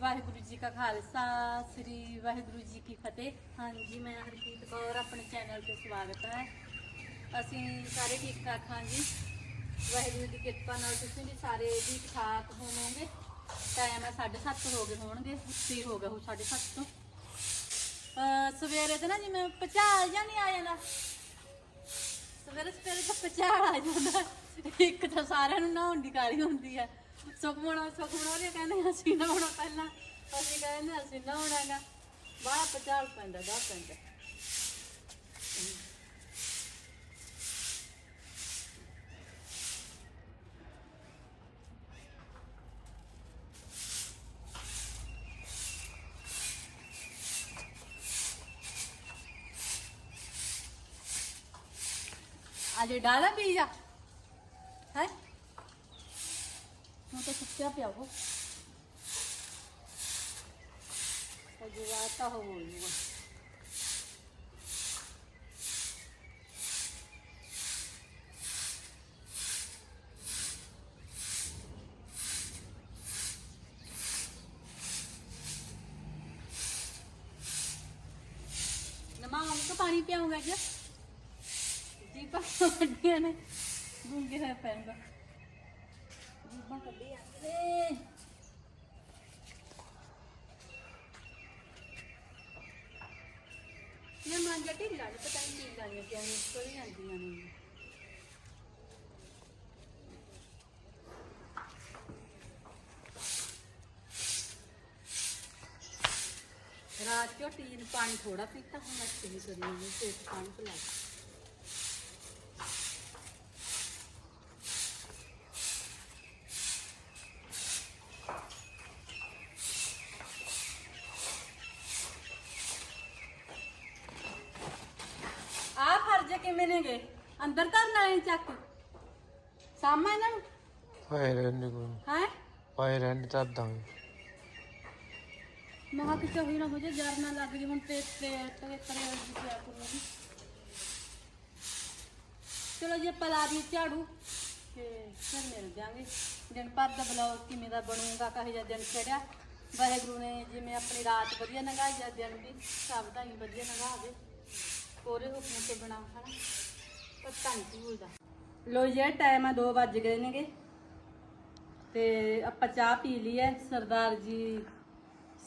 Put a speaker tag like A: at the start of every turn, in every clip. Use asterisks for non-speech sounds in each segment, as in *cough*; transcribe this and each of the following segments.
A: ਵਾਹਿਗੁਰੂ ਜੀ ਕਾ ਖਾਲਸਾ, ਸ੍ਰੀ ਵਾਹਿਗੁਰੂ ਜੀ ਕੀ ਫਤਿਹ। ਹਾਂਜੀ, ਮੈਂ ਹਰਪ੍ਰੀਤ ਕੌਰ, ਆਪਣੇ ਚੈਨਲ ਤੇ ਸਵਾਗਤ ਹੈ। ਅਸੀਂ ਸਾਰੇ ਠੀਕ ਠਾਕ ਹਾਂ ਜੀ। ਵਾਹਿਗੁਰੂ ਦੀ ਕਿਰਪਾ ਨਾਲ ਤੁਸੀਂ ਵੀ ਸਾਰੇ ਠੀਕ ਠਾਕ ਹੋਵੋਗੇ। ਟਾਈਮ ਹੈ 7:30 ਹੋ ਗਏ ਹੋਣਗੇ ਉੱਤੀ ਹੋ ਗਿਆ ਹੋ 7:30 ਤੋਂ। ਸਵੇਰੇ ਤੇ ਨਾ ਜਿਵੇਂ ਪਚਾਲ ਜਾਂ ਨਹੀਂ ਆ ਜਾਂਦਾ। ਸਵੇਰੇ ਸਵੇਰੇ ਤਾਂ ਪਚਾਲ ਆ ਜਾਂਦਾ। ਇੱਕ ਤਾਂ ਸਾਰਿਆਂ ਨੂੰ ਨਹਾਉਣ ਦੀ ਕਾਲੀ ਹੁੰਦੀ ਹੈ। ਸੁਖਮਣਾ ਸੁਖਮਣਾ ਉਹਨੇ ਕਹਿੰਦੇ ਅਸੀਂ ਨਹਾਉਣਾ ਪਹਿਲਾਂ। ਅਸੀਂ ਕਹਿੰਦੇ ਅਸੀਂ ਨਹਾਉਣਾਗਾ। ਬਾਹਰ ਪਚਾਲ ਪੈਂਦਾ ਦਾ ਪੈਂਦਾ ਅਜੇ ਡਾਲਾ ਪੀਜਾ ਹੈ? ਹੁਣ ਤਾਂ ਸੁੱਕਿਆ ਪਿਆ ਉਹ ਅਜੇ ਵਾਤਾ ਹੋ ਗਿਆ ਨਮਾਉਂ ਤਾਂ ਪਾਣੀ ਪਿਆਉਂਗਾ ਜੀ ਜੀਪਾਂ ਵੱਡੀਆਂ ਨੇ ਗੁੰਗੇ ਹੋਏ ਪੈਂਗਾ ਜੀਪਾਂ ਕੱਢੀ ਜਾਂਦੇ ਨੇ ਮਾਂਜਾ ਢਿੱਲਾ ਨੇ ਪਤਾ ਨਹੀਂ ਕੀ ਲਾਈਆਂ ਕਿਆ ਨੇ ਕੋਈ ਜਾਂਦੀਆਂ ਨੇ ਰਾਤ ਚੋ ਟੀਨ ਪਾਣੀ ਥੋੜਾ ਪੀਤਾ, ਹੁਣ ਅੱਛੇ ਨਹੀਂ ਤੇ ਪਾਣੀ ਪਿਲਾ ਆ ਫਰਜ ਕਿਵੇਂ ਨੇਗੇ ਅੰਦਰ ਧਰਨ ਵਾਲੇ ਨੇ ਚੱਕ ਸਾਹਮਣੇ ਇਹਨਾਂ ਨੂੰ
B: ਪਾਏ ਰਹਿਣੇ ਕੋ
A: ਹੈ
B: ਪਾਏ ਰਹਿਣੇ ਦਾਂਗੇ
A: ਮਹਾ ਕਿ ਹੋਈ ਨਾ ਹੋ ਜਾ ਜਰ ਨਾ ਲੱਗ ਜੀ ਹੁਣ ਤੇ ਤੇ ਤੇ ਕਰੇ ਜੀ ਕਿਆ ਕਰੂੰਗੀ ਚਲੋ ਜੇ ਪਲਾ ਦੀ ਝਾੜੂ ਤੇ ਫਿਰ ਮਿਲ ਜਾਵਾਂਗੇ ਦਿਨ ਭਰ ਦਾ ਬਲੌਗ ਕਿਵੇਂ ਦਾ ਬਣੂਗਾ, ਕਹੇ ਜਿਹਾ ਦਿਨ ਚੜਿਆ ਵਾਹਿਗੁਰੂ ਨੇ ਜਿਵੇਂ ਆਪਣੀ ਰਾਤ ਵਧੀਆ ਲੰਘਾਈ ਜਾਂ ਦਿਨ ਵੀ ਸਭ ਦਾ ਹੀ ਵਧੀਆ ਲੰਘਾਵੇ ਕੋਰੇ ਹੁਕਮ ਤੇ ਬਣਾ ਹਨਾ। ਪਤਾ ਨਹੀਂ ਭੂਲਦਾ ਲੋ ਜੀ ਟਾਈਮ ਆ 2 ਵੱਜ ਗਏ ਨੇਗੇ। ਤੇ ਆਪਾਂ ਚਾਹ ਪੀ ਲਈ ਹੈ, ਸਰਦਾਰ ਜੀ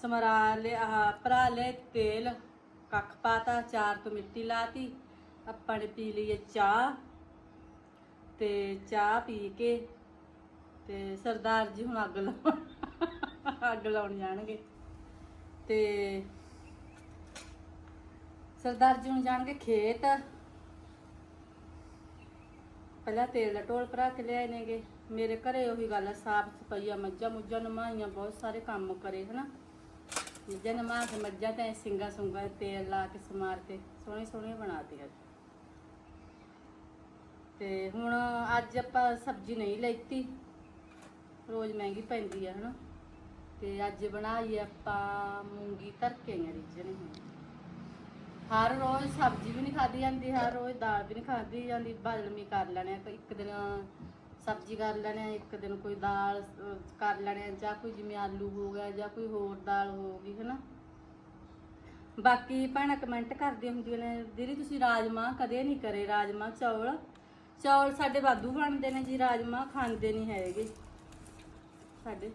A: ਸਮਰਾ ਲਿਆ ਆਹ ਭਰਾ ਲੈ ਤੇਲ, ਕੱਖ ਪਾਤਾ, ਚਾਰ ਤੋਂ ਮਿੱਟੀ ਲਾਤੀ, ਆਪਾਂ ਨੇ ਪੀ ਲਈ ਹੈ ਚਾਹ ਤੇ ਚਾਹ ਪੀ ਕੇ ਤੇ ਸਰਦਾਰ ਜੀ ਹੁਣ ਅੱਗ ਲਾਉਣ ਅੱਗ ਲਾਉਣ ਜਾਣਗੇ ਤੇ ਸਰਦਾਰ ਜੀ ਹੁਣ ਜਾਣਗੇ ਖੇਤ। ਪਹਿਲਾਂ ਤੇਲ ਦਾ ਢੋਲ ਭਰਾ ਕੇ ਲਿਆਏ ਨੇਗੇ। ਮੇਰੇ ਘਰੇ ਉਹੀ ਗੱਲ ਆ, ਸਾਫ਼ ਸਫਾਈਆ ਮੱਝਾਂ ਮੁੱਝਾਂ ਨਮਾਈਆਂ, ਬਹੁਤ ਸਾਰੇ ਕੰਮ ਕਰੇ, ਹਨਾ। ਮੱਝਾਂ ਨਮਾ ਕੇ, ਮੱਝਾਂ ਤੇ ਸਿੰਗਾ ਸੁੰਗਾ ਤੇ ਤੇਲ ਲਾ ਕੇ, ਸਮਾਰ ਕੇ, ਸੋਹਣੀ ਸੋਹਣੀ ਬਣਾਤੀਆਂ ਤੇ ਹੁਣ ਅੱਜ ਆਪਾਂ ਸਬਜ਼ੀ ਨਹੀਂ ਲੈਤੀ, ਰੋਜ਼ ਮਹਿੰਗੀ ਪੈਂਦੀ ਆ, ਹਨਾ। ਤੇ ਅੱਜ ਬਣਾਈ ਆਪਾਂ ਮੂੰਗੀ ਧਰਕੇ ਆ ਰਿਜਣੇ ਹਰ ਰੋਜ਼ ਸਬਜ਼ੀ ਵੀ ਨਹੀਂ ਖਾਦੀ ਜਾਂਦੀ, ਹਰ ਰੋਜ਼ ਦਾਲ ਵੀ ਨਹੀਂ ਖਾਦੀ ਜਾਂਦੀ ਬਦਲਮੀ ਕਰ ਲੈਣੇ ਇੱਕ ਦਿਨ ਸਬਜ਼ੀ ਕਰ ਲੈਣੇ ਆ, ਇੱਕ ਦਿਨ ਕੋਈ ਦਾਲ ਅਹ, ਕਰ ਲੈਣੇ ਆ, ਜਾਂ ਕੋਈ ਜਿਵੇਂ ਆਲੂ ਹੋ ਗਿਆ ਜਾਂ ਕੋਈ ਹੋਰ ਦਾਲ ਹੋ ਗਈ ਹਨਾ? ਬਾਕੀ ਭੈਣਾਂ ਕਮੈਂਟ ਕਰਦੀਆਂ ਹੁੰਦੀਆਂ ਨੇ ਦੀਦੀ ਤੁਸੀਂ ਰਾਜਮਾ ਕਦੇ ਨਹੀਂ ਕਰੇ ਰਾਜਮਾ ਚੌਲ? ਚੌਲ ਸਾਡੇ ਵਾਧੂ ਬਣਦੇ ਨੇ ਜੀ ਰਾਜਮਾ ਖਾਂਦੇ ਨਹੀਂ ਹੈਗੇ। ਸਾਡੇ।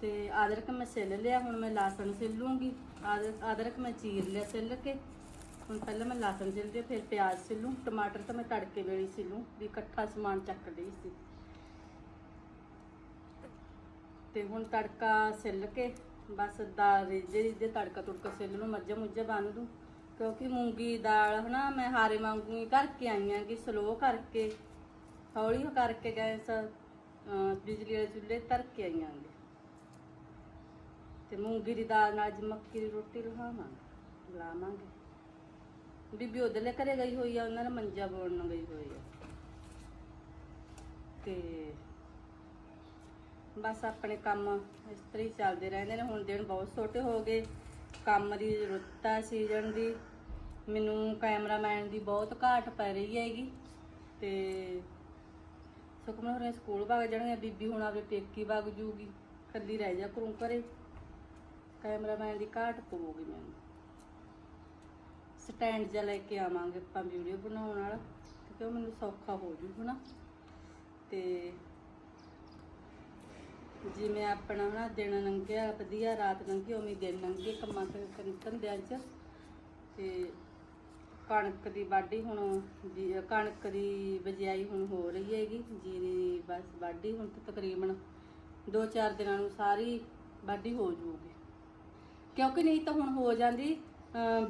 A: ਤੇ ਅਦਰਕ ਮੈਂ ਛਿੱਲ ਲਿਆ ਹੁਣ ਮੈਂ ਲਸਣ ਛਿੱਲੂੰਗੀ ਅਦਰ ਅਦਰਕ ਮੈਂ ਚੀਰ ਲਿਆ ਛਿੱਲ ਕੇ। ਹੁਣ ਪਹਿਲਾਂ ਮੈਂ ਲਸਣ ਛਿੱਲਦੀ ਫਿਰ ਪਿਆਜ਼ ਛਿੱਲੂ ਟਮਾਟਰ ਤਾਂ ਮੈਂ ਤੜਕੇ ਵੇਲੇ ਸਿਲੂ, ਵੀ ਇਕੱਠਾ ਸਮਾਨ ਚੱਕ ਲਈ ਸੀ। ਤੇ ਹੁਣ ਤੜਕਾ ਛਿੱਲ ਕੇ, ਬਸ ਦਾਲ ਰਿੱਝੇ ਰਿੱਝੇ ਤੜਕਾ ਤੁੜਕਾ ਛਿੱਲ ਨੂੰ ਮੱਝਾਂ ਮੁੱਝਾਂ ਬੰਨ ਦੂੰ, ਕਿਉਂਕਿ ਮੂੰਗੀ ਦਾਲ ਹਨਾ, ਮੈਂ ਹਾਰੇ ਵਾਂਗੂ ਹੀ ਕਰਕੇ ਆਈਆਂ ਕਿ ਸਲੋ ਕਰਕੇ, ਹੌਲੀ ਕਰਕੇ ਗੈਸ ਬਿਜਲੀ ਵਾਲੇ ਚੁੱਲ੍ਹੇ ਧਰ ਕੇ ਆਈ ਆਂ ਤੇ ਮੂੰਗੀ ਦੀ ਦਾਲ ਨਾਲ ਅੱਜ ਮੱਕੀ ਦੀ ਰੋਟੀ ਲਹਾਵਾਂਗੇ ਲਾਵਾਂਗੇ ਬੀਬੀ ਉਧਰਲੇ ਘਰੇ ਗਈ ਹੋਈ ਆ, ਉਹਨਾਂ ਨੇ ਮੰਜਾ ਬੋੜਨ ਗਈ ਹੋਈ ਆ। ਤੇ ਬਸ ਆਪਣੇ ਕੰਮ ਇਸ ਤਰ੍ਹਾਂ ਹੀ ਚੱਲਦੇ ਰਹਿੰਦੇ ਨੇ। ਹੁਣ ਦਿਨ ਬਹੁਤ ਛੋਟੇ ਹੋ ਗਏ। ਕੰਮ ਦੀ ਜ਼ਰੂਰਤ ਆ ਸੀਜ਼ਨ ਦੀ। ਮੈਨੂੰ ਕੈਮਰਾਮੈਨ ਦੀ ਬਹੁਤ ਘਾਟ ਪੈ ਰਹੀ ਹੈਗੀ। ਤੇ ਸੁਖਮਨ ਹੋਰੇ ਸਕੂਲ ਵਗ ਜਾਣਗੇ, ਬੀਬੀ ਹੁਣ ਆਪੇ ਪੇਕੀ ਵਗ ਜੂਗੀ। ਕੱਲੀ ਰਹਿ ਜਾ ਕਰੂੰ ਘਰੇ। ਕੈਮਰਾਮੈਨ ਦੀ ਘਾਟ ਪਊਗੀ ਮੈਨੂੰ। ਸਟੈਂਡ ਜਿਹਾ ਲੈ ਕੇ ਆਵਾਂਗੇ ਆਪਾਂ ਵੀਡੀਓ ਬਣਾਉਣ ਵਾਲਾ, ਕਿਉਂਕਿ ਉਹ ਮੈਨੂੰ ਸੌਖਾ ਹੋ ਜੂ ਹਨਾ। ਤੇ ਜਿਵੇਂ ਆਪਣਾ ਨਾ ਦਿਨ ਲੰਘਿਆ, ਵਧੀਆ, ਰਾਤ ਲੰਘੀ, ਉਵੇਂ ਦਿਨ ਲੰਘੇ ਕੰਮਾਂ ਤੇ ਧੰਦਿਆਂ 'ਚ। ਤੇ ਕਣਕ ਦੀ ਵਾਢੀ ਹੁਣ ਕਣਕ ਦੀ ਬਜਾਈ ਹੁਣ ਹੋ ਰਹੀ ਹੈਗੀ, ਜੀਰੀ ਬਸ ਵਾਢੀ ਹੁਣ ਤਾਂ ਤਕਰੀਬਨ 2-4 ਦਿਨਾਂ ਨੂੰ ਸਾਰੀ ਵਾਢੀ ਹੋ ਜੂਗੀ। ਕਿਉਂਕਿ ਨਹੀਂ ਤਾਂ ਹੁਣ ਹੋ ਜਾਂਦੀ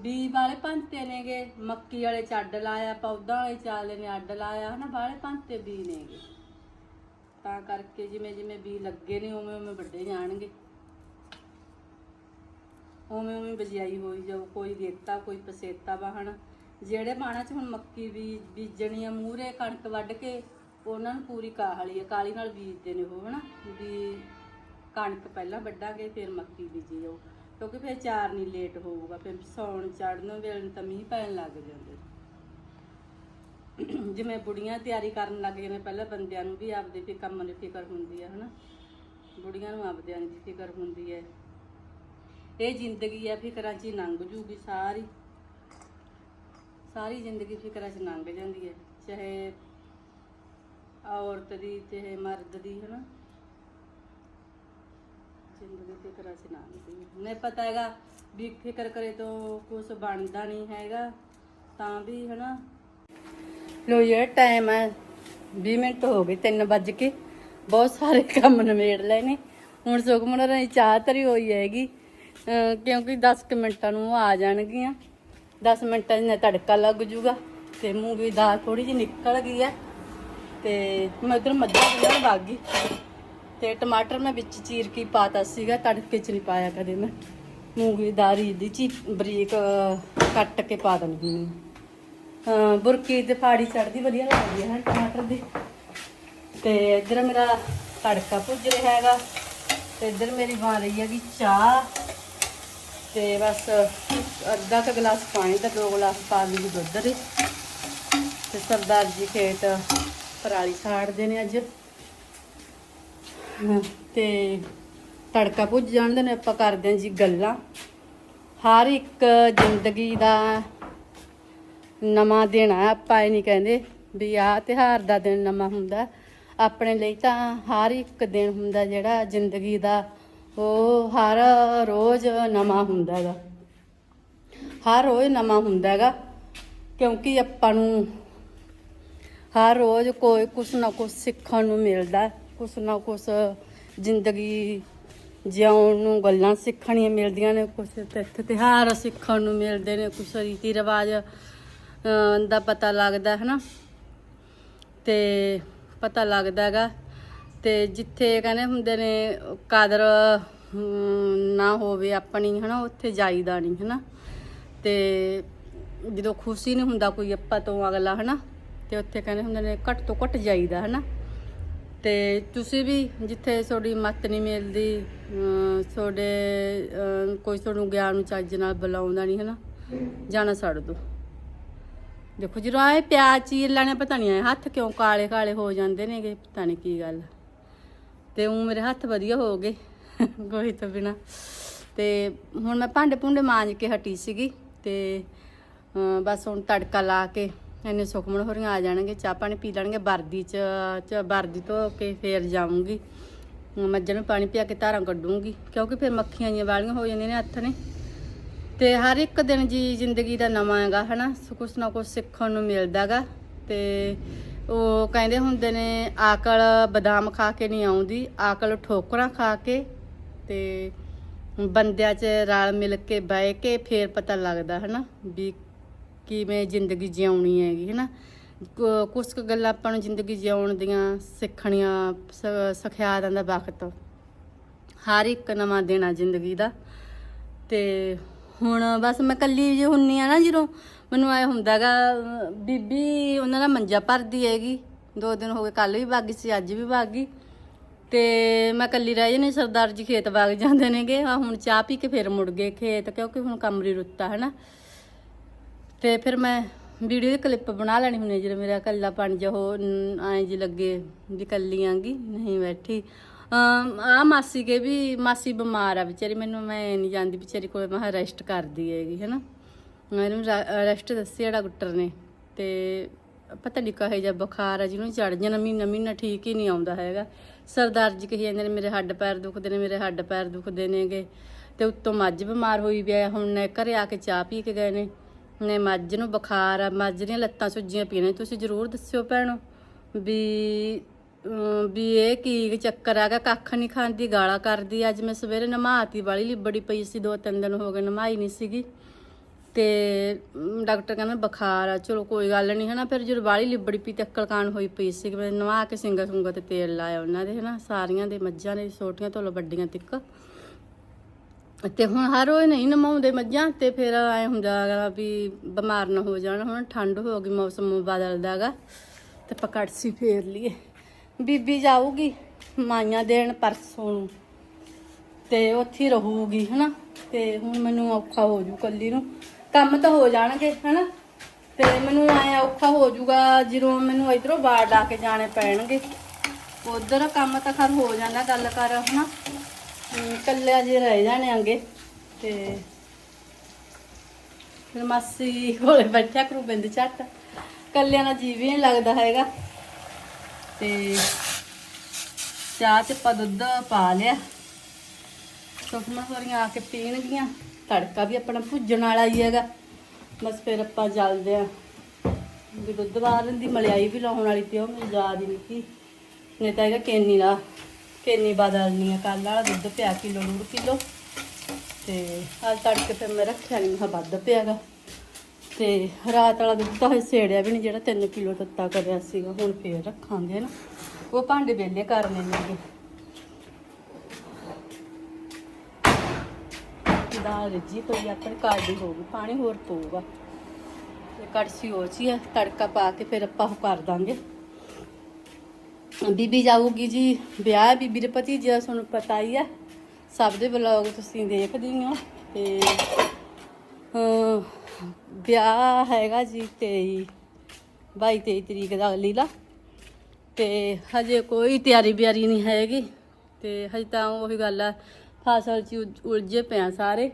A: ਬੀ ਵਾਲੇ ਪੰਤੇ ਨੇਗੇ, ਮੱਕੀ ਵਾਲੇ ਚ ਅੱਡ ਲਾਇਆ, ਪੌਦਾ ਵਾਲੇ ਚਾਲੇ ਨੇ ਅੱਡ ਲਾਇਆ, ਹਨਾ, ਵਾਲੇ ਪੰਤੇ ਬੀ ਨੇਗੇ। ਤਾਂ ਕਰਕੇ ਜਿਵੇਂ ਜਿਵੇਂ ਬੀ ਲੱਗੇ ਨੇ, ਉਵੇਂ ਉਵੇਂ ਵੱਡੇ ਜਾਣਗੇ। ਉਵੇਂ ਉਵੇਂ ਬਜਾਈ ਹੋਈ ਜਾਊ, ਕੋਈ ਰੇਤਾ, ਕੋਈ ਪਸੇਤਾ ਵਾਹਣ ਜਿਹੜੇ ਬਾਣਾ ਚ ਹੁਣ ਮੱਕੀ ਵੀ ਬੀਜਣੀ ਆ ਮੂਰੇ ਕਣਕ ਵੱਢ ਕੇ, ਉਹਨਾਂ ਨੂੰ ਪੂਰੀ ਕਾਹਲੀ ਆ ਕਾਲੀ ਨਾਲ ਬੀਜਦੇ ਨੇ ਉਹ, ਹਨਾ। ਵੀ ਕਣਕ ਪਹਿਲਾਂ ਵੱਢਾਂਗੇ, ਫਿਰ ਮੱਕੀ ਬੀਜੀ ਜਾਊ। ਕਿਉਂਕਿ ਫਿਰ ਚਾਰ ਨਹੀਂ ਲੇਟ ਹੋਊਗਾ, ਫਿਰ ਸੌਣ ਚੜਨ ਵੇਲੇ ਤਾਂ ਮੀਂਹ ਪੈਣ ਲੱਗ ਜਾਂਦੇ। ਜਿਵੇਂ ਬੁੜੀਆਂ ਤਿਆਰੀ ਕਰਨ ਲੱਗ ਜਾਂਦੇ, ਪਹਿਲਾਂ ਬੰਦਿਆਂ ਨੂੰ ਵੀ ਆਪਦੇ ਵੀ ਕੰਮ ਦੀ ਫਿਕਰ ਹੁੰਦੀ ਹੈ ਹਨਾ? ਬੁੜੀਆਂ ਨੂੰ ਆਪਦਿਆਂ ਦੀ ਫਿਕਰ ਹੁੰਦੀ ਹੈ ਇਹ ਜ਼ਿੰਦਗੀ ਹੈ ਫਿਕਰਾਂ 'ਚ ਹੀ ਲੰਘ ਜੂਗੀ ਸਾਰੀ। ਸਾਰੀ ਜ਼ਿੰਦਗੀ ਫਿਕਰਾਂ 'ਚ ਲੰਘ ਜਾਂਦੀ ਹੈ ਚਾਹੇ ਔਰਤ ਦੀ, ਚਾਹੇ ਮਰਦ ਦੀ, ਹਨਾ? ਜ਼ਿੰਦਗੀ ਫਿਕਰਾਂ 'ਚ ਲੰਘਦੀ ਹੈ ਨਹੀਂ ਪਤਾ ਹੈਗਾ ਵੀ ਫਿਕਰ ਕਰੇ ਤੋਂ ਕੁਝ ਬਣਦਾ ਨਹੀਂ ਹੈਗਾ, ਤਾਂ ਵੀ ਹਨਾ। ਲੋ ਇਹ ਟਾਈਮ ਹੈ 20 ਮਿੰਟ ਹੋ ਗਏ 3 ਵੱਜ ਕੇ। ਬਹੁਤ ਸਾਰੇ ਕੰਮ ਨਿਬੇੜ ਲਏ ਨੇ। ਹੁਣ ਸੁਖਮਨ ਹੋਰਾਂ ਦੀ ਚਾਹ ਧਰੀ ਹੋਈ ਹੈਗੀ ਕਿਉਂਕਿ 10 ਕੁ ਮਿੰਟਾਂ ਨੂੰ ਉਹ ਆ ਜਾਣਗੀਆਂ। 10 ਮਿੰਟਾਂ 'ਚ ਨਾ ਤੜਕਾ ਲੱਗ ਜੂਗਾ, ਤੇ ਮੂੰਹ ਵੀ ਦਾਲ ਥੋੜੀ ਜਿਹੀ ਨਿਕਲ ਗਈ ਹੈ। ਤੇ ਮੈਂ ਉਧਰ ਮੱਝਾਂ ਬੰਨਣ ਵਗ। ਗਈ ਤੇ ਟਮਾਟਰ ਮੈਂ ਵਿੱਚ ਚੀਰ ਕੇ ਹੀ ਪਾਤਾ ਸੀਗਾ, ਤੜਕੇ 'ਚ ਨਹੀਂ ਪਾਇਆ ਕਦੇ ਮੈਂ। ਮੂੰਗੀ ਦੀ ਦਾਲ ਦੀ ਚੀ, ਬਰੀਕ ਕੱਟ ਕੇ ਪਾ ਦਿੰਦੀ ਹਾਂ। ਬੁਰਕੀ ਤੇ ਫਾੜੀ ਚੜਦੀ ਵਧੀਆ ਲੱਗਦੀ ਹੈ ਟਮਾਟਰ ਦੀ। ਤੇ ਇੱਧਰ ਮੇਰਾ ਤੜਕਾ ਭੁੱਜ ਰਿਹਾ ਹੈਗਾ। ਤੇ ਇੱਧਰ ਮੇਰੀ ਬਣ ਰਹੀ ਹੈਗੀ ਚਾਹ। ਤੇ ਬਸ ਅੱਧਾ ਕੁ ਗਲਾਸ ਪਾਣੀ ਦਾ ਦੋ ਗਲਾਸ ਪਾ ਲਈ ਦੁੱਧ ਦੇ। ਤੇ ਸਰਦਾਰ ਜੀ ਖੇਤ ਪਰਾਲੀ ਸਾੜਦੇ ਨੇ ਅੱਜ। ਤੇ ਤੜਕਾ ਭੁੱਜ ਜਾਣਦੇ ਨੇ, ਆਪਾਂ ਕਰਦੇ ਹਾਂ ਜੀ ਗੱਲਾਂ। ਹਰ ਇੱਕ ਜ਼ਿੰਦਗੀ ਦਾ ਨਵਾਂ ਦਿਨ ਆ, ਆਪਾਂ ਇਹ ਨਹੀਂ ਕਹਿੰਦੇ ਵੀ ਆਹ ਤਿਉਹਾਰ ਦਾ ਦਿਨ ਨਵਾਂ ਹੁੰਦਾ। ਆਪਣੇ ਲਈ ਤਾਂ ਹਰ ਇੱਕ ਦਿਨ ਹੁੰਦਾ ਜਿਹੜਾ ਜ਼ਿੰਦਗੀ ਦਾ, ਉਹ ਹਰ ਰੋਜ਼ ਨਵਾਂ ਹੁੰਦਾ ਹੈਗਾ। ਹਰ ਰੋਜ਼ ਨਵਾਂ ਹੁੰਦਾ ਹੈਗਾ, ਕਿਉਂਕਿ ਆਪਾਂ ਨੂੰ ਹਰ ਰੋਜ਼ ਕੋਈ ਕੁਛ ਨਾ ਕੁਛ ਸਿੱਖਣ ਨੂੰ ਮਿਲਦਾ। ਕੁਛ ਨਾ ਕੁਛ ਜ਼ਿੰਦਗੀ ਜਿਉਣ ਨੂੰ ਗੱਲਾਂ ਸਿੱਖਣੀਆਂ ਮਿਲਦੀਆਂ ਨੇ, ਕੁਛ ਤਿੱਥ ਤਿਉਹਾਰ ਸਿੱਖਣ ਨੂੰ ਮਿਲਦੇ ਨੇ, ਕੁਛ ਰੀਤੀ ਰਿਵਾਜ ਦਾ ਪਤਾ ਲੱਗਦਾ ਹੈ ਨਾ ਤੇ ਪਤਾ ਲੱਗਦਾ ਹੈਗਾ। ਤੇ ਜਿੱਥੇ ਕਹਿੰਦੇ ਹੁੰਦੇ ਨੇ, ਕਦਰ ਨਾ ਹੋਵੇ ਆਪਣੀ, ਹਨਾ, ਉੱਥੇ ਜਾਈਦਾ ਨਹੀਂ ਹਨਾ? ਤੇ ਜਦੋਂ ਖੁਸ਼ੀ ਨਹੀਂ ਹੁੰਦਾ ਕੋਈ ਆਪਾਂ ਤੋਂ ਅਗਲਾ, ਹਨਾ? ਤੇ ਉੱਥੇ ਕਹਿੰਦੇ ਹੁੰਦੇ ਨੇ, ਘੱਟ ਤੋਂ ਘੱਟ ਜਾਈਦਾ, ਹਨਾ? ਤੇ ਤੁਸੀਂ ਵੀ ਜਿੱਥੇ ਤੁਹਾਡੀ ਮੱਤ ਨਹੀਂ ਮਿਲਦੀ ਤੁਹਾਡੇ ਕੋਈ ਤੁਹਾਨੂੰ ਗਿਆਨ ਨੂੰ ਚੱਜ ਨਾਲ ਬੁਲਾਉਂਦਾ ਨਹੀਂ, ਹਨਾ? ਜਾਣਾ ਛੱਡ ਦੋ। ਦੇਖੋ, ਜਦੋਂ ਆਏ ਪਿਆਜ਼, ਚੀਰ ਲੈਣੇ, ਪਤਾ ਨਹੀਂ ਆਏ, ਹੱਥ ਕਿਉਂ ਕਾਲੇ ਕਾਲੇ ਹੋ ਜਾਂਦੇ ਨੇਗੇ, ਪਤਾ ਨਹੀਂ ਕੀ ਗੱਲ। ਤੇ ਉਹ ਮੇਰੇ ਹੱਥ ਵਧੀਆ ਹੋ ਗਏ, *laughs* ਗੋਹੀ ਤੋਂ ਬਿਨਾ। ਤੇ ਹੁਣ ਮੈਂ ਭਾਂਡੇ ਭੁੰਡੇ ਮਾਂਜ ਕੇ ਹਟੀ ਸੀਗੀ, ਤੇ ਬਸ ਹੁਣ ਤੜਕਾ ਲਾ ਕੇ ਇੰਨੇ ਸੁਖਮਣ ਹੋਰੀਆਂ ਆ ਜਾਣਗੇ, ਚਾਹ ਪਾਣੀ ਪੀ ਲੈਣਗੇ, ਵਰਦੀ ਚ ਚ ਵਰਦੀ ਧੋ ਕੇ ਫੇਰ ਜਾਊਂਗੀ। ਮੱਝਾਂ ਨੂੰ ਪਾਣੀ ਪਿਆ ਕੇ ਧਾਰਾਂ ਕੱਢੂੰਗੀ, ਕਿਉਂਕਿ ਫਿਰ ਮੱਖੀਆਂ ਜੀਆਂ ਵਾਲੀਆਂ ਹੋ ਜਾਂਦੀਆਂ ਨੇ ਹੱਥ ਨੇ। ਤੇ ਹਰ ਇੱਕ ਦਿਨ ਜੀ ਜ਼ਿੰਦਗੀ ਦਾ ਨਵਾਂ ਹੈਗਾ, ਹਨਾ? ਸੋ ਕੁਛ ਨਾ ਕੁਛ ਸਿੱਖਣ ਨੂੰ ਮਿਲਦਾਗਾ ਤੇ ਉਹ ਕਹਿੰਦੇ ਹੁੰਦੇ ਨੇ, ਆਕਲ ਬਦਾਮ ਖਾ ਕੇ ਨਹੀਂ ਆਉਂਦੀ, ਆਕਲ ਠੋਕਰਾਂ ਖਾ ਕੇ। ਤੇ ਬੰਦਿਆਂ 'ਚ ਰਲ ਮਿਲ ਕੇ ਬਹਿ ਕੇ ਫੇਰ ਪਤਾ ਲੱਗਦਾ, ਹਨਾ? ਵੀ ਕਿਵੇਂ ਜ਼ਿੰਦਗੀ ਜਿਉਣੀ ਹੈਗੀ, ਹਨਾ? ਕੁ- ਕੁਛ ਕੁ ਗੱਲਾਂ ਆਪਾਂ ਨੂੰ ਜ਼ਿੰਦਗੀ ਜਿਉਣ ਦੀਆਂ ਸਿੱਖਣੀਆਂ ਸਿਖਿਆ ਦਾ ਵਕਤ ਹਰ ਇੱਕ ਨਵਾਂ ਦਿਨ ਆ ਜ਼ਿੰਦਗੀ ਦਾ। ਤੇ ਹੁਣ ਬਸ ਮੈਂ ਕੱਲੀ ਜੇ ਹੁੰਨੀ ਆ ਨਾ ਜਦੋਂ ਮੈਨੂੰ ਐ ਹੁੰਦਾਗਾ ਬੀਬੀ ਉਹਨਾਂ ਦਾ ਮੰਜਾ ਭਰਦੀ ਹੈਗੀ, ਦੋ ਦਿਨ ਹੋ ਗਏ ਕੱਲ ਵੀ ਬਾਗੀ ਸੀ, ਅੱਜ ਵੀ ਬਾਗੀ ਤੇ ਮੈਂ ਕੱਲੀ ਰਹਿ ਜਣੀ ਸਰਦਾਰ ਜੀ ਖੇਤ ਵਾਗ ਜਾਂਦੇ ਨੇਗੇ ਆ ਹੁਣ ਚਾਹ ਪੀ ਕੇ ਫਿਰ ਮੁੜ ਗਏ ਖੇਤ, ਕਿਉਂਕਿ ਹੁਣ ਕਮਰੀ ਰੁੱਤਾ ਹੈ ਨਾ ਤੇ ਫਿਰ ਮੈਂ ਵੀਡੀਓ ਦੀ ਕਲਿੱਪ ਬਣਾ ਲੈਣੀ ਹੁੰਦੀ ਜਦੋਂ ਮੇਰਾ ਕੱਲਾ ਪਾਣੀ ਜੋ ਐਂ ਜੀ ਲੱਗੇ ਵੀ ਕੱਲੀ ਆਂਗੀ ਨਹੀਂ ਬੈਠੀ। ਆ ਮਾਸੀ ਕੇ ਵੀ, ਮਾਸੀ ਬਿਮਾਰ ਆ ਵਿਚਾਰੀ, ਮੈਨੂੰ ਮੈਂ ਨਹੀਂ ਜਾਂਦੀ ਵਿਚਾਰੀ ਕੋਲ, ਮੈਂ ਰੈਸਟ ਕਰਦੀ ਹੈਗੀ, ਹੈਨਾ। ਮੈਨੂੰ ਰੈਸਟ ਦੱਸਿਆ ਡਾਕਟਰ ਨੇ, ਤੇ ਪਤਾ ਨਹੀਂ ਕਹੇ ਜਾਂ ਬੁਖਾਰ ਆ, ਜਿਹਨੂੰ ਚੜ ਜਾਣਾ, ਮਹੀਨਾ ਮਹੀਨਾ ਠੀਕ ਹੀ ਨਹੀਂ ਆਉਂਦਾ ਹੈਗਾ। ਸਰਦਾਰ ਜੀ ਕਹੀ ਜਾਂਦੇ ਨੇ, ਮੇਰੇ ਹੱਡ ਪੈਰ ਦੁਖਦੇ ਨੇ, ਮੇਰੇ ਹੱਡ ਪੈਰ ਦੁਖਦੇ ਨੇਗੇ। ਤੇ ਉੱਤੋਂ ਮੱਝ ਬਿਮਾਰ ਹੋਈ ਵੀ ਆ, ਹੁਣ ਨੇ ਘਰੇ ਆ ਕੇ ਚਾਹ ਪੀ ਕੇ ਗਏ ਨੇ। ਨੇ ਮੱਝ ਨੂੰ ਬੁਖਾਰ ਆ, ਮੱਝ ਦੀਆਂ ਲੱਤਾਂ ਸੁੱਜੀਆਂ ਪਈਆਂ ਨੇ। ਤੁਸੀਂ ਜ਼ਰੂਰ ਦੱਸਿਓ ਭੈਣੋ ਵੀ ਵੀ ਇਹ ਕੀ ਚੱਕਰ ਆਗਾ ਕੱਖ ਨਹੀਂ ਖਾਂਦੀ, ਗਾਲਾਂ ਕਰਦੀ। ਅੱਜ ਮੈਂ ਸਵੇਰੇ ਨਮਾਤੀ ਵਾਲੀ ਲਿਬੜੀ ਪਈ ਸੀ, ਦੋ ਤਿੰਨ ਦਿਨ ਹੋ ਗਏ ਨਮਾਈ ਨਹੀਂ ਸੀਗੀ। ਤੇ ਡਾਕਟਰ ਕਹਿੰਦਾ ਬੁਖਾਰ ਆ। ਚਲੋ ਕੋਈ ਗੱਲ ਨਹੀਂ ਹਨਾ? ਫਿਰ ਜਦੋਂ ਵਾਲੀ ਲਿਬੜੀ ਪਈ ਤੇ ਅਕਲਕਾਨ ਹੋਈ ਪਈ ਸੀ ਕਿ ਮੈਂ ਨਵਾ ਕੇ ਸਿੰਗਾ ਸੁੰਗਾ ਤੇ ਤੇਲ ਲਾਇਆ ਉਹਨਾਂ ਦੇ, ਹਨਾ? ਸਾਰੀਆਂ ਦੇ ਮੱਝਾਂ ਦੇ ਛੋਟੀਆਂ ਤੋਂ ਵੱਡੀਆਂ ਤੱਕ। ਤੇ ਹੁਣ ਹਰ ਰੋਜ਼ ਨਹੀਂ ਨਮਾਉਂਦੇ ਮੱਝਾਂ ਤੇ ਫਿਰ ਐ ਹੁੰਦਾ ਗਾ ਵੀ ਬਿਮਾਰ ਨਾ ਹੋ ਜਾਣ ਹੁਣ ਠੰਡ ਹੋ ਗਈ ਮੌਸਮ ਬਦਲਦਾਗਾ ਤੇ ਪਕੜਸੀ ਫੇਰ ਲਈਏ। ਬੀਬੀ ਜਾਊਗੀ ਮਾਈਆਂ ਦੇਣ ਪਰਸੋਂ ਨੂੰ ਤੇ ਉੱਥੇ ਹੀ ਰਹੂਗੀ ਹਨਾ? ਤੇ ਹੁਣ ਮੈਨੂੰ ਔਖਾ ਹੋ ਜੂ ਕੱਲੀ ਨੂੰ। ਕੰਮ ਤਾਂ ਹੋ ਜਾਣਗੇ ਹਨਾ? ਤੇ ਮੈਨੂੰ ਐ ਔਖਾ ਹੋ ਜੂਗਾ ਜਦੋਂ ਮੈਨੂੰ ਇਧਰੋਂ ਬਾੜ ਲਾ ਕੇ ਜਾਣੇ ਪੈਣਗੇ। ਉਧਰ ਕੰਮ ਤਾਂ ਖਰ ਹੋ ਜਾਂਦਾ ਗੱਲ ਕਰ ਹਨਾ? ਹਮ, ਕੱਲਿਆ ਜੇ ਰਹਿ ਜਾਣੇ ਆਂਗੇ, ਤੇ ਫਿਰ ਮਾਸੀ ਕੋਲੇ ਬੈਠਿਆ ਕਰੂ ਬਿੰਦ ਝੱਟ। ਕੱਲਿਆਂ ਦਾ ਜੀ ਵੀ ਨਹੀਂ ਲੱਗਦਾ ਹੈਗਾ। ਤੇ ਚਾਹ ਚ ਪਾ ਦੁੱਧ ਪਾ ਲਿਆ। ਸੁਖਮਨ ਹੋਰੀਆਂ ਆ ਕੇ ਪੀਣਗੀਆਂ। ਤੜਕਾ ਵੀ ਆਪਣਾ ਭੁੱਜਣ ਵਾਲਾ ਹੀ ਹੈਗਾ। ਬਸ ਫਿਰ ਆਪਾਂ ਜਲਦੇ ਆ। ਵੀ ਦੁੱਧ ਬਾਹਰ ਦੀ ਮਲਿਆਈ ਵੀ ਲਾਉਣ ਵਾਲੀ ਤੇ ਉਹ ਮੈਨੂੰ ਯਾਦ ਹੀ ਨਹੀਂ ਸੀ ਨਹੀਂ ਤਾਂ ਹੈਗਾ ਕੇਨੀ ਦਾ ਕੇਨੀ ਬਦਲਣੀ ਆ ਕੱਲ ਵਾਲਾ ਦੁੱਧ ਪਿਆ ਕਿਲੋ ਡੂਢ ਕਿਲੋ। ਤੇ ਅੱਜ ਤੜਕੇ ਫਿਰ ਮੈਂ ਰੱਖਿਆ ਨਹੀਂ ਮੈਂ ਕਿਹਾ ਵੱਧ ਪਿਆਗਾ। ਤੇ ਰਾਤ ਵਾਲਾ ਦੁੱਧ ਤਾਂ ਹਜੇ ਸੇੜਿਆ ਵੀ ਨਹੀਂ ਜਿਹੜਾ 3 ਕਿਲੋ ਤੱਤਾ ਕਰਿਆ ਸੀਗਾ ਹੁਣ ਫੇਰ ਰੱਖਾਂਗੇ ਨਾ। ਉਹ ਭਾਂਡੇ ਵੇਲੇ ਕਰਨੇ ਨੇਗੇ ਦਾਲ ਰਿੱਜੀ ਪਈ ਆ, ਆਪਣੀ ਹੋਊਗੀ ਪਾਣੀ ਹੋਰ ਪਊਗਾ। ਤੇ ਕੜਸ਼ੀ ਹੋ ਚੀ ਆ ਤੜਕਾ ਪਾ ਕੇ ਫਿਰ ਆਪਾਂ ਉਹ ਕਰ ਦਾਂਗੇ। ਬੀਬੀ ਜਾਊਗੀ ਜੀ, ਵਿਆਹ ਬੀਬੀ ਦੇ ਭਤੀਜੇ ਦਾ ਤੁਹਾਨੂੰ ਪਤਾ ਹੀ ਆ। ਸਭ ਦੇ ਵਲੌਗ ਤੁਸੀਂ ਦੇਖਦੇ ਹੋ ਤੇ ਵਿਆਹ ਹੈਗਾ ਜੀ 23 22 23 ਤਰੀਕ ਦਾ ਲੀਲਾ ਤੇ ਹਜੇ ਕੋਈ ਤਿਆਰੀ ਬਿਆਰੀ ਨਹੀਂ ਹੈਗੀ। ਤੇ ਹਜੇ ਤਾਂ ਉਹੀ ਗੱਲ ਆ, ਫਸਲ 'ਚ ਉਲ- ਉਲਝੇ ਪਿਆ ਸਾਰੇ।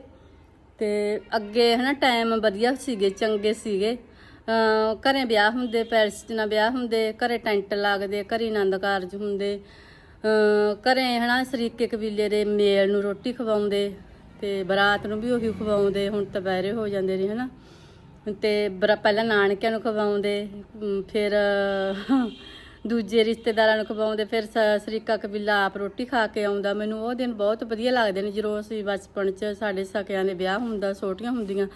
A: ਤੇ ਅੱਗੇ ਹਨਾ ਟਾਈਮ ਵਧੀਆ ਸੀਗੇ, ਚੰਗੇ ਸੀਗੇ। ਘਰੇ ਵਿਆਹ ਹੁੰਦੇ, ਪੈਲਸ 'ਚ ਨਾ ਵਿਆਹ ਹੁੰਦੇ, ਘਰੇ ਟੈਂਟ ਲੱਗਦੇ, ਘਰੇ ਆਨੰਦ ਕਾਰਜ ਹੁੰਦੇ, ਅਹ ਘਰੇ ਹਨਾ ਸਰੀਕੇ ਕਬੀਲੇ ਦੇ ਮੇਲ ਨੂੰ ਰੋਟੀ ਖਵਾਉਂਦੇ ਤੇ ਬਰਾਤ ਨੂੰ ਵੀ ਉਹੀ ਖਵਾਉਂਦੇ, ਹੁਣ ਤਾਂ ਬਹਿਰੇ ਹੋ ਜਾਂਦੇ ਨੇ ਹਨਾ। ਤੇ ਬਰਾ, ਪਹਿਲਾਂ ਨਾਨਕਿਆਂ ਨੂੰ ਖਵਾਉਂਦੇ ਫਿਰ ਦੂਜੇ ਰਿਸ਼ਤੇਦਾਰਾਂ ਨੂੰ ਖਵਾਉਂਦੇ, ਫਿਰ ਸ- ਸਰੀਕਾ ਕਬੀਲਾ ਆਪ ਰੋਟੀ ਖਾ ਕੇ ਆਉਂਦਾ। ਮੈਨੂੰ ਉਹ ਦਿਨ ਬਹੁਤ ਵਧੀਆ ਲੱਗਦੇ ਨੇ ਜਦੋਂ ਅਸੀਂ ਬਚਪਨ 'ਚ ਸਾਡੇ ਸਕਿਆਂ ਦੇ ਵਿਆਹ ਹੁੰਦਾ, ਛੋਟੀਆਂ ਹੁੰਦੀਆਂ।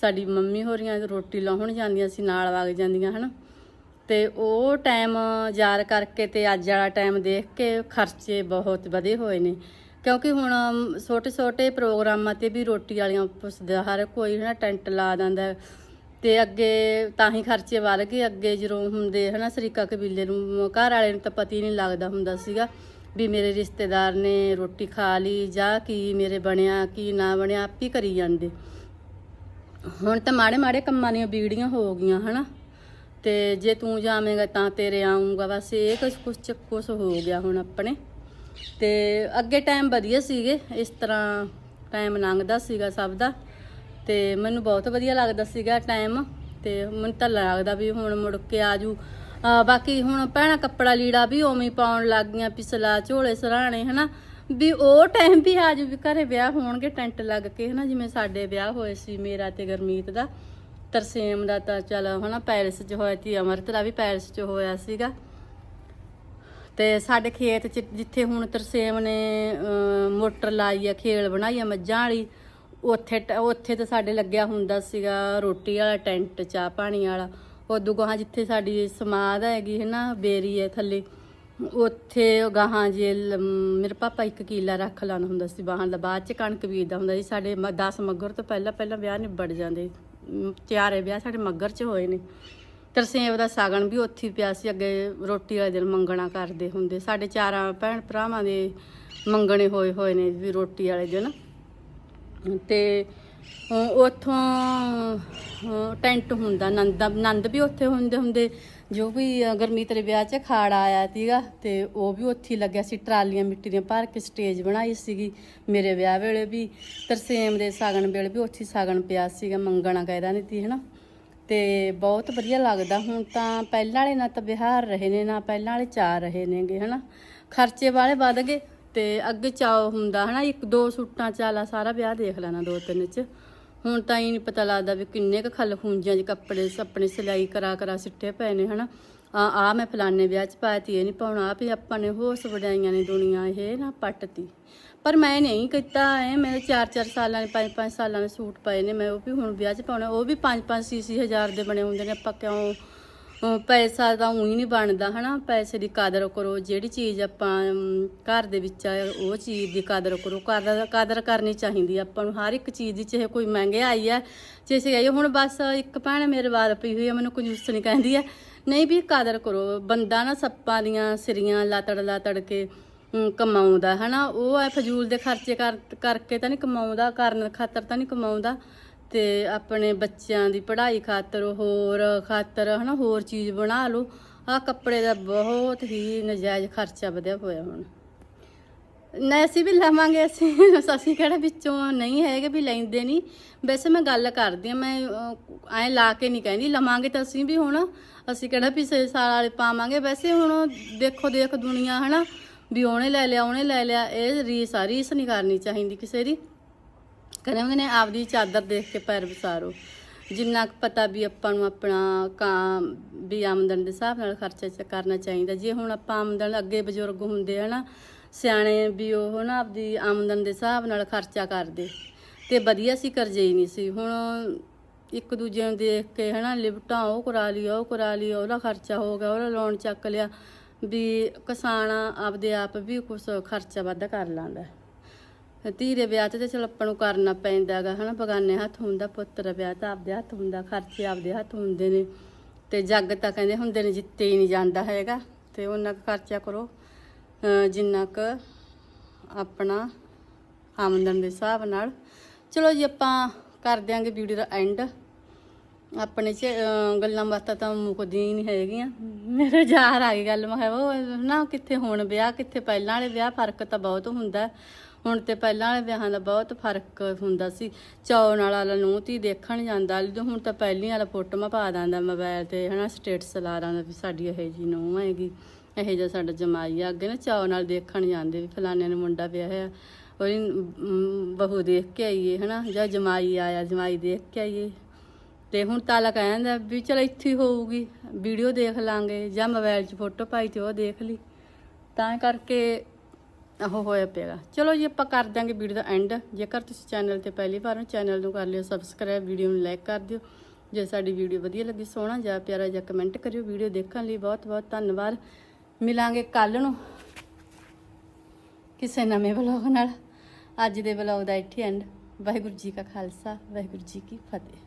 A: ਸਾਡੀ ਮੰਮੀ ਹੋਰੀਆਂ ਰੋਟੀ ਲਾਉਣ ਜਾਂਦੀਆਂ ਸੀ, ਨਾਲ ਵਗ ਜਾਂਦੀਆਂ, ਹਨਾ। ਤੇ ਉਹ ਟਾਈਮ ਯਾਦ ਕਰਕੇ ਤੇ ਅੱਜ ਵਾਲਾ ਟਾਈਮ ਦੇਖ ਕੇ ਖਰਚੇ ਬਹੁਤ ਵਧੇ ਹੋਏ ਨੇ। ਕਿਉਂਕਿ ਹੁਣ ਛੋਟੇ ਛੋਟੇ ਪ੍ਰੋਗਰਾਮਾਂ ਤੇ ਵੀ ਰੋਟੀ ਵਾਲੀਆਂ ਪੁੱਛਦਾ, ਹਰ ਕੋਈ, ਹਨਾ, ਟੈਂਟ ਲਾ ਦਿੰਦਾ। ਹੈ। ਤੇ ਅੱਗੇ ਤਾਂ ਹੀ ਖਰਚੇ ਵੱਧ ਗਏ, ਅੱਗੇ ਜਦੋਂ ਹੁੰਦੇ, ਹਨਾ, ਸਰੀਕਾ ਕਬੀਲੇ ਨੂੰ, ਘਰ ਵਾਲੇ ਨੂੰ ਤਾਂ ਪਤਾ ਹੀ ਨਹੀਂ ਲੱਗਦਾ ਹੁੰਦਾ ਸੀਗਾ ਵੀ ਮੇਰੇ ਰਿਸ਼ਤੇਦਾਰ ਨੇ ਰੋਟੀ ਖਾ ਲਈ ਜਾਂ ਕੀ ਮੇਰੇ ਬਣਿਆ, ਕੀ ਨਾ ਬਣਿਆ, ਆਪ ਹੀ ਕਰੀ ਜਾਂਦੇ। ਹੁਣ ਤਾਂ ਮਾੜੇ ਮਾੜੇ ਕੰਮਾਂ ਦੀਆਂ ਬੀੜੀਆਂ ਹੋ ਗਈਆਂ, ਹਨਾ? ਤੇ ਜੇ ਤੂੰ ਜਾਵੇਂਗਾ ਤਾਂ ਤੇਰੇ ਆਉਂਗਾ ਬਸ ਇਹ ਕੁਛ ਕੁਛ ਕੁਛ ਹੋ ਗਿਆ ਹੁਣ ਆਪਣੇ। ਤੇ ਅੱਗੇ ਟਾਈਮ ਵਧੀਆ ਸੀਗੇ, ਇਸ ਤਰ੍ਹਾਂ ਟਾਈਮ ਲੰਘਦਾ ਸੀਗਾ ਸਭ ਦਾ। ਤੇ ਮੈਨੂੰ ਬਹੁਤ ਵਧੀਆ ਲੱਗਦਾ ਸੀਗਾ ਟਾਈਮ ਤੇ ਮੈਨੂੰ ਤਾਂ ਲੱਗਦਾ ਵੀ ਹੁਣ ਮੁੜ ਕੇ ਆਜੂ ਅਹ ਬਾਕੀ ਹੁਣ ਪਹਿਣਾ ਕੱਪੜਾ ਲੀੜਾ ਵੀ ਉਵੇਂ ਪਾਉਣ ਲੱਗ ਗਈਆਂ, ਪਿਛਲਾ ਝੋਲੇ ਸਰਾਣੇ, ਹਨਾ? ਵੀ ਉਹ ਟਾਈਮ ਵੀ ਆਜੂ ਵੀ ਘਰੇ ਵਿਆਹ ਹੋਣਗੇ ਟੈਂਟ ਲੱਗ ਕੇ ਹਨਾ ਜਿਵੇਂ ਸਾਡੇ ਵਿਆਹ ਹੋਏ ਸੀ ਮੇਰਾ ਤੇ ਗਰਮੀਤ ਦਾ। ਤਰਸੇਮ ਦਾ ਤਾਂ ਚਲ ਹਨਾ ਪੈਰਿਸ 'ਚ ਹੋਇਆ ਸੀ ਅਮਰਤ ਦਾ ਵੀ ਪੈਰਿਸ 'ਚ ਹੋਇਆ ਸੀਗਾ। ਤੇ ਸਾਡੇ ਖੇਤ 'ਚ ਜਿੱਥੇ ਹੁਣ ਤਰਸੇਮ ਨੇ ਅਹ, ਮੋਟਰ ਲਾਈ ਆ ਖੇਲ ਬਣਾਈ ਆ ਮੱਝਾਂ ਵਾਲੀ ਉੱਥੇ ਟ- ਉੱਥੇ ਤਾਂ ਸਾਡੇ ਲੱਗਿਆ ਹੁੰਦਾ ਸੀਗਾ ਰੋਟੀ ਵਾਲਾ ਟੈਂਟ ਚਾਹ ਪਾਣੀ ਵਾਲਾ। ਉਦੋਂ ਗਾਹਾਂ ਜਿੱਥੇ ਸਾਡੀ ਸਮਾਧ ਹੈਗੀ ਹੈ ਨਾ ਬੇਰੀ ਹੈ ਥੱਲੇ ਉੱਥੇ ਗਾਹਾਂ ਜੇ ਲ- ਮੇਰੇ ਪਾਪਾ ਇੱਕ ਕਿੱਲਾ ਰੱਖ ਲਾਉਂਦਾ ਹੁੰਦਾ ਸੀ ਬਾਹਾਂ ਦਾ ਬਾਅਦ ਚ ਕਣਕ ਬੀਜਦਾ ਹੁੰਦਾ ਸੀ ਸਾਡੇ 10 ਮੱਗਰ ਤੋਂ ਪਹਿਲਾਂ ਪਹਿਲਾਂ ਵਿਆਹ ਨਿਬੜ ਜਾਂਦੇ। ਅਮ, ਚਾਰੇ ਵਿਆਹ ਸਾਡੇ ਮੱਗਰ ਚ ਹੋਏ ਨੇ। ਤਰਸੇਵ ਦਾ ਸਾਗਣ ਵੀ ਉੱਥੇ ਹੀ ਪਿਆ ਸੀ ਅੱਗੇ ਰੋਟੀ ਵਾਲੇ ਦਿਨ ਮੰਗਣਾ ਕਰਦੇ ਹੁੰਦੇ। ਸਾਡੇ ਚਾਰਾਂ ਭੈਣ ਭਰਾਵਾਂ ਦੇ ਮੰਗਣੇ ਹੋਏ ਹੋਏ ਨੇ ਵੀ ਰੋਟੀ ਵਾਲੇ ਦਿਨ। ਤੇ ਅਹ ਉੱਥੋਂ ਅਹ ਟੈਂਟ ਹੁੰਦਾ ਨੰਦ ਨੰਦ ਵੀ ਉੱਥੇ ਹੁੰਦੇ ਹੁੰਦੇ। ਜੋ ਵੀ, ਅਹ ਗੁਰਮੀਤ ਦੇ ਵਿਆਹ 'ਚ ਖਾੜਾ ਆਇਆ ਸੀਗਾ ਤੇ ਉਹ ਵੀ ਉੱਥੇ ਲੱਗਿਆ ਸੀ, ਟਰਾਲੀਆਂ ਮਿੱਟੀ ਦੀਆਂ ਭਰ ਕੇ ਸਟੇਜ ਬਣਾਈ ਸੀਗੀ ਮੇਰੇ ਵਿਆਹ ਵੇਲੇ ਵੀ। ਤਰਸੇਮ ਦੇ ਸਾਗਣ ਵੇਲੇ ਵੀ ਉੱਥੇ ਹੀ ਸਾਗਣ ਪਿਆ ਸੀਗਾ, ਮੰਗਣਾ ਕਹਿਦਾ ਨਹੀਂ ਸੀ, ਹਨਾ। ਤੇ ਬਹੁਤ ਵਧੀਆ ਲੱਗਦਾ। ਹੁਣ ਤਾਂ ਪਹਿਲਾਂ ਵਾਲੇ ਨਾ ਤਾਂ ਵਿਹਾਰ ਰਹੇ ਨੇ, ਨਾ ਪਹਿਲਾਂ ਵਾਲੇ ਚਾਰ ਰਹੇ ਨੇਗੇ, ਹਨਾ। ਖਰਚੇ ਵਾਲੇ ਵੱਧ ਗਏ ਤੇ ਅੱਗੇ ਚਾਅ ਹੁੰਦਾ, ਹਨਾ। ਇੱਕ ਦੋ ਸੂਟਾਂ ਚਾਲਾ ਸਾਰਾ ਵਿਆਹ ਦੇਖ ਲੈਣਾ, ਦੋ ਤਿੰਨ ਚ। ਹੁਣ ਤਾਂ ਹੀ ਨਹੀਂ ਪਤਾ ਲੱਗਦਾ ਵੀ ਕਿੰਨੇ ਕ ਖਲ ਖੂੰਜਾਂ 'ਚ ਕੱਪੜੇ ਆਪਣੇ ਸਿਲਾਈ ਕਰਾ ਕਰਾ ਸਿੱਟੇ ਪਏ ਨੇ, ਹਨਾ? ਆ ਆ ਮੈਂ ਫਲਾਣੇ ਵਿਆਹ 'ਚ ਪਾਇਆ ਤੀ ਇਹ ਨਹੀਂ ਪਾਉਣਾ ਆ ਵੀ ਆਪਾਂ ਨੇ ਹੋਸ ਵਡਾਈਆਂ ਨੇ ਦੁਨੀਆ, ਇਹ ਨਾ ਪੱਟਤੀ। ਪਰ ਮੈਂ ਨਹੀਂ ਕੀਤਾ, ਐ ਮੇਰੇ 4-4 ਸਾਲਾਂ ਦੇ 5-5 ਸਾਲਾਂ ਦੇ ਸੂਟ ਪਏ ਨੇ, ਮੈਂ ਉਹ ਵੀ ਹੁਣ ਵਿਆਹ 'ਚ ਪਾਉਣਾ, ਉਹ ਵੀ 5-5 6 ਹਜ਼ਾਰ ਦੇ ਬਣੇ ਹੁੰਦੇ ਨੇ, ਆਪਾਂ ਕਿਉਂ ਪੈਸਾ ਤਾਂ ਉਹੀ ਨਹੀਂ ਬਣਦਾ ਹਨਾ? ਪੈਸੇ ਦੀ ਕਦਰ ਕਰੋ ਜਿਹੜੀ ਚੀਜ਼ ਆਪਾਂ ਘਰ ਦੇ ਵਿੱਚ ਆ ਉਹ ਚੀਜ਼ ਦੀ ਕਦਰ ਕਰੋ। ਕਦਰ ਕਦਰ ਕਰਨੀ ਚਾਹੀਦੀ ਆ ਆਪਾਂ ਨੂੰ। ਹਰ ਇੱਕ ਚੀਜ਼ ਦੀ ਚਾਹੇ ਕੋਈ ਮਹਿੰਗੇ ਆਈ ਹੈ ਚਾਹੇ ਸਹੀ ਹੁਣ ਬਸ ਇੱਕ ਭੈਣ ਮੇਰੇ ਬਾਰ ਪਈ ਹੋਈ ਹੈ ਮੈਨੂੰ ਕੁਝ ਨਹੀਂ ਕਹਿੰਦੀ ਹੈ ਨਹੀਂ ਵੀ ਕਦਰ ਕਰੋ। ਬੰਦਾ ਨਾ ਸੱਪਾਂ ਦੀਆਂ ਸਿਰੀਆਂ ਲਾਤੜ ਲਾਤੜ ਕੇ ਅਮ, ਕਮਾਉਂਦਾ ਹਨਾ? ਉਹ ਐ ਫਜ਼ੂਲ ਦੇ ਖਰਚੇ ਕਰ ਕਰਕੇ ਤਾਂ ਨਹੀਂ ਕਮਾਉਂਦਾ ਕਰਨ ਖਾਤਰ ਤਾਂ ਨਹੀਂ ਕਮਾਉਂਦਾ। ਤੇ ਆਪਣੇ ਬੱਚਿਆਂ ਦੀ ਪੜ੍ਹਾਈ ਖਾਤਰ ਹੋਰ ਖਾਤਰ ਹਨਾ ਹੋਰ ਚੀਜ਼ ਬਣਾ ਲਓ। ਆ ਕੱਪੜੇ ਦਾ ਬਹੁਤ ਹੀ ਨਜਾਇਜ਼ ਖਰਚਾ ਵਧਿਆ ਹੋਇਆ ਹੁਣ। ਨਾ ਅਸੀਂ ਵੀ ਲਵਾਂਗੇ, ਅਸੀਂ ਅਸੀਂ ਕਿਹੜਾ ਵਿੱਚੋਂ ਨਹੀਂ ਹੈਗੇ ਵੀ ਲੈਂਦੇ ਨਹੀਂ ਵੈਸੇ ਮੈਂ ਗੱਲ ਕਰਦੀ ਆ ਮੈਂ ਐ ਲਾ ਕੇ ਨਹੀਂ ਕਹਿੰਦੀ, ਲਵਾਂਗੇ ਤਾਂ ਅਸੀਂ ਵੀ ਹੁਣ, ਅਸੀਂ ਕਿਹੜਾ ਪਿਛਲੇ ਸਾਲ ਵਾਲੇ ਪਾਵਾਂਗੇ। ਵੈਸੇ ਹੁਣ ਦੇਖੋ, ਦੇਖ ਦੁਨੀਆ ਹਨਾ, ਵੀ ਉਹਨੇ ਲੈ ਲਿਆ, ਉਹਨੇ ਲੈ ਲਿਆ, ਇਹ ਰੀਸ ਆ, ਰੀਸ ਨਹੀਂ ਕਰਨੀ ਚਾਹੀਦੀ ਕਿਸੇ ਦੀ। ਕਹਿੰਦੇ ਨੇ ਆਪਦੀ ਚਾਦਰ ਦੇਖ ਕੇ ਪੈਰ ਵਿਸਾਰੋ। ਜਿੰਨਾ ਕੁ ਪਤਾ ਵੀ ਆਪਾਂ ਨੂੰ ਆਪਣਾ ਕਾਂ ਵੀ ਆਮਦਨ ਦੇ ਹਿਸਾਬ ਨਾਲ ਖਰਚਾ ਚ ਕਰਨਾ ਚਾਹੀਦਾ। ਜੇ ਹੁਣ ਆਪਾਂ ਆਮਦਨ ਅੱਗੇ ਬਜ਼ੁਰਗ ਹੁੰਦੇ ਹਨਾ, ਸਿਆਣੇ ਵੀ ਉਹ ਨਾ ਆਪਦੀ ਆਮਦਨ ਦੇ ਹਿਸਾਬ ਨਾਲ ਖਰਚਾ ਕਰਦੇ। ਤੇ ਵਧੀਆ ਸੀ ਕਰਜ਼ੇ ਹੀ ਨਹੀਂ ਸੀ। ਹੁਣ ਇੱਕ ਦੂਜੇ ਨੂੰ ਦੇਖ ਕੇ ਹਨਾ ਲਿਪਟਾਂ ਉਹ ਕਰਾ ਲਈ ਉਹ ਕਰਾ ਲਈ ਉਹਦਾ ਖਰਚਾ ਹੋ ਗਿਆ, ਉਹਦਾ ਲੋਨ ਚੱਕ ਲਿਆ ਵੀ ਕਿਸਾਨ ਆਪਦੇ ਆਪ ਵੀ ਕੁਝ ਖਰਚਾ ਵੱਧ ਕਰ ਲੈਂਦਾ। ਧੀ ਦੇ ਵਿਆਹ ਤੇ ਤਾਂ ਚਲੋ ਆਪਾਂ ਨੂੰ ਕਰਨਾ ਪੈਂਦਾ ਗਾ ਹਨਾ? ਬਗਾਨੇ ਹੱਥ ਹੁੰਦਾ ਪੁੱਤ ਦਾ ਵਿਆਹ ਤਾਂ ਆਪਦੇ ਹੱਥ ਹੁੰਦਾ, ਖਰਚੇ ਆਪਦੇ ਹੱਥ ਹੁੰਦੇ ਨੇ। ਤੇ ਜੱਗ ਤਾਂ ਕਹਿੰਦੇ ਹੁੰਦੇ ਨੇ ਜਿੱਤੇ ਹੀ ਨਹੀਂ ਜਾਂਦਾ ਹੈਗਾ। ਤੇ ਉਹਨਾਂ ਕੁ ਖਰਚਾ ਕਰੋ ਜਿੰਨਾ ਕੁ ਆਪਣਾ ਆਮਦਨ ਦੇ ਹਿਸਾਬ ਨਾਲ। ਚਲੋ ਜੀ, ਆਪਾਂ ਕਰ ਦਿਆਂਗੇ ਵੀਡੀਓ ਦਾ ਐਂਡ ਆਪਣੇ ਚ ਗੱਲਾਂ ਬਾਤਾਂ ਤਾਂ ਮੁੱਕਦੀਆਂ ਹੀ ਨਹੀਂ ਹੈਗੀਆਂ। ਮੇਰੇ ਯਾਰ ਆ ਗਈ ਗੱਲ, ਮੈਂ ਕਿਹਾ ਉਹ ਨਾ ਕਿੱਥੇ ਹੁਣ ਵਿਆਹ, ਕਿੱਥੇ ਪਹਿਲਾਂ ਵਾਲੇ ਵਿਆਹ, ਫ਼ਰਕ ਤਾਂ ਬਹੁਤ ਹੁੰਦਾ। ਹੁਣ ਤੇ ਪਹਿਲਾਂ ਵਾਲੇ ਵਿਆਹਾਂ ਦਾ ਬਹੁਤ ਫ਼ਰਕ ਹੁੰਦਾ ਸੀ। ਚੌਣ ਵਾਲਾ ਨੂੰ ਧੀ ਦੇਖਣ ਜਾਂਦਾ ਜਦੋਂ ਹੁਣ ਤਾਂ ਪਹਿਲੀ ਵਾਲਾ ਫੋਟੋਆਂ ਪਾ ਦਿੰਦਾ ਮੋਬਾਈਲ ਤੇ, ਹਨਾ ਸਟੇਟਸ ਲਾ ਦਿੰਦਾ ਵੀ ਸਾਡੀ ਇਹ ਜੀ ਨੂੰ ਹੈਗੀ, ਇਹੋ ਜਿਹਾ ਸਾਡਾ ਜਮਾਈ ਆ। ਅੱਗੇ ਨਾ ਚਾਅ ਨਾਲ ਦੇਖਣ ਜਾਂਦੇ ਵੀ ਫਲਾਣੇ ਨੇ ਮੁੰਡਾ ਵਿਆਹਿਆ ਉਹਦੀ ਬਹੂ ਦੇਖ ਕੇ ਆਈਏ, ਹਨਾ, ਜਾਂ ਜਮਾਈ ਆਇਆ, ਜਮਾਈ ਦੇਖ ਕੇ ਆਈਏ। ਤੇ ਹੁਣ ਤਾਲਾ ਕਹਿੰਦਾ ਵੀ ਚਲ ਇੱਥੇ ਹੀ ਹੋਊਗੀ, ਵੀਡੀਓ ਦੇਖ ਲਾਂਗੇ, ਜਾਂ ਮੋਬਾਈਲ 'ਚ ਫੋਟੋ ਪਾਈ ਤੇ ਉਹ ਦੇਖ ਲਈ। ਤਾਂ ਕਰਕੇ ਉਹ ਹੋਇਆ ਪਿਆਗਾ ਚਲੋ ਜੀ, ਆਪਾਂ ਕਰ ਦਾਂਗੇ ਵੀਡੀਓ ਦਾ ਐਂਡ ਜੇਕਰ ਤੁਸੀਂ ਚੈਨਲ ਤੇ ਪਹਿਲੀ ਵਾਰ ਹੋ ਚੈਨਲ ਨੂੰ ਕਰ ਲਿਓ ਸਬਸਕ੍ਰਾਈਬ ਵੀਡੀਓ ਨੂੰ ਲਾਈਕ ਕਰ ਦਿਓ। ਜੇ ਸਾਡੀ ਵੀਡੀਓ ਵਧੀਆ ਲੱਗੀ, ਸੋਹਣਾ ਜਾਂ ਪਿਆਰਾ ਜਾਂ ਕਮੈਂਟ ਕਰਿਓ। ਵੀਡੀਓ ਦੇਖਣ ਲਈ ਬਹੁਤ ਬਹੁਤ ਧੰਨਵਾਦ। ਮਿਲਾਂਗੇ ਕੱਲ ਨੂੰ ਕਿਸੇ ਨਵੇਂ ਵਲੌਗ ਨਾਲ। ਅੱਜ ਦੇ ਵਲੌਗ ਦਾ ਇੱਥੇ ਐਂਡ ਵਾਹਿਗੁਰੂ ਜੀ ਕਾ ਖਾਲਸਾ, ਵਾਹਿਗੁਰੂ ਜੀ ਕੀ ਫਤਿਹ।